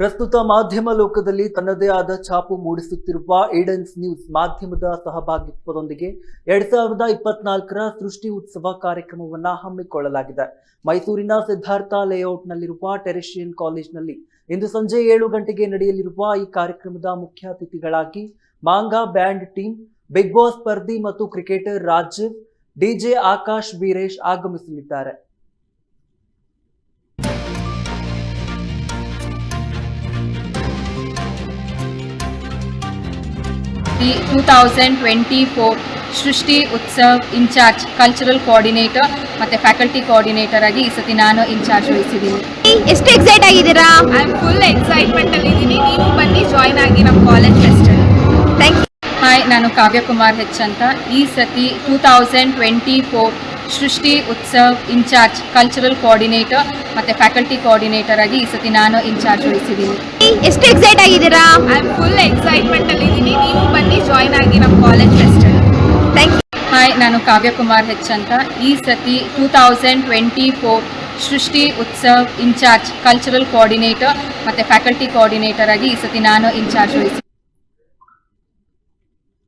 ಪ್ರಸ್ತುತ ಮಾಧ್ಯಮ ಲೋಕದಲ್ಲಿ ತನ್ನದೇ ಆದ ಛಾಪು ಮೂಡಿಸುತ್ತಿರುವ ಏಡನ್ಸ್ ನ್ಯೂಸ್ ಮಾಧ್ಯಮದ ಸಹಭಾಗಿತ್ವದೊಂದಿಗೆ ಎರಡ್ ಸಾವಿರದ ಇಪ್ಪತ್ನಾಲ್ಕರ ಸೃಷ್ಟಿ ಉತ್ಸವ ಕಾರ್ಯಕ್ರಮವನ್ನು ಹಮ್ಮಿಕೊಳ್ಳಲಾಗಿದೆ. ಮೈಸೂರಿನ ಸಿದ್ಧಾರ್ಥ ಲೇಔಟ್ನಲ್ಲಿರುವ ಟೆರಿಷಿಯನ್ ಕಾಲೇಜ್ನಲ್ಲಿ ಇಂದು ಸಂಜೆ ಏಳು ಗಂಟೆಗೆ ನಡೆಯಲಿರುವ ಈ ಕಾರ್ಯಕ್ರಮದ ಮುಖ್ಯ ಅತಿಥಿಗಳಾಗಿ manga band team, big Boss ಸ್ಪರ್ಧಿ ಮತ್ತು ಕ್ರಿಕೆಟರ್ ರಾಜೀವ್ ಡಿಜೆ ಆಕಾಶ್ ವೀರೇಶ್ ಆಗಮಿಸಲಿದ್ದಾರೆ. The two thousand twenty four Srishti Utsav in charge cultural coordinator ಮತ್ತೆ ಫ್ಯಾಕಲ್ಟಿ ಕೋಆರ್ಡಿನೇಟರ್ ಆಗಿ ಈ ಸತಿ ನಾನು ಇನ್ಚಾರ್ಜ್ ವಹಿಸಿದ್ದೀನಿ. ಎಷ್ಟು ಎಕ್ಸೈಟ್ ಆಗಿದ್ದೀರಾ? ಐ ಆಮ್ ಫುಲ್ ಎಕ್ಸೈಟ್ಮೆಂಟ್ ಅಲ್ಲಿ ಇದ್ದೀನಿ. ನೀವು ಬನ್ನಿ ಜಾಯ್ನ್ ಆಗಿ ನಮ್ಮ college fest thank you hi ನಾನು ಕಾವ್ಯಕುಮಾರ್ ಹೆಚ್ ಅಂತ. ಈ ಸತಿ two thousand twenty four Srishti Utsav in charge cultural coordinator ಮತ್ತೆ ಫ್ಯಾಕಲ್ಟಿ ಕೋಆರ್ಡಿನೇಟರ್ ಆಗಿ ಈ ಸತಿ ನಾನು ಇನ್ಚಾರ್ಜ್ ವಹಿಸಿದ್ದೀನಿ. ಎಷ್ಟು ಎಕ್ಸೈಟ್ ಆಗಿದ್ದೀರಾ? I am full college fest thank you hi ನಾನು ಕಾವ್ಯಕುಮಾರ್ ಹೆಚ್ ಅಂತ. ಈ ಸತಿ two thousand twenty four Srishti Utsav in charge cultural coordinator ಮತ್ತು ಫ್ಯಾಕಲ್ಟಿ ಕೋಆರ್ಡಿನೇಟರ್ ಆಗಿ ಈ ಸತಿ ನಾನು ಇನ್ಚಾರ್ಜ್ ವಹಿಸಿ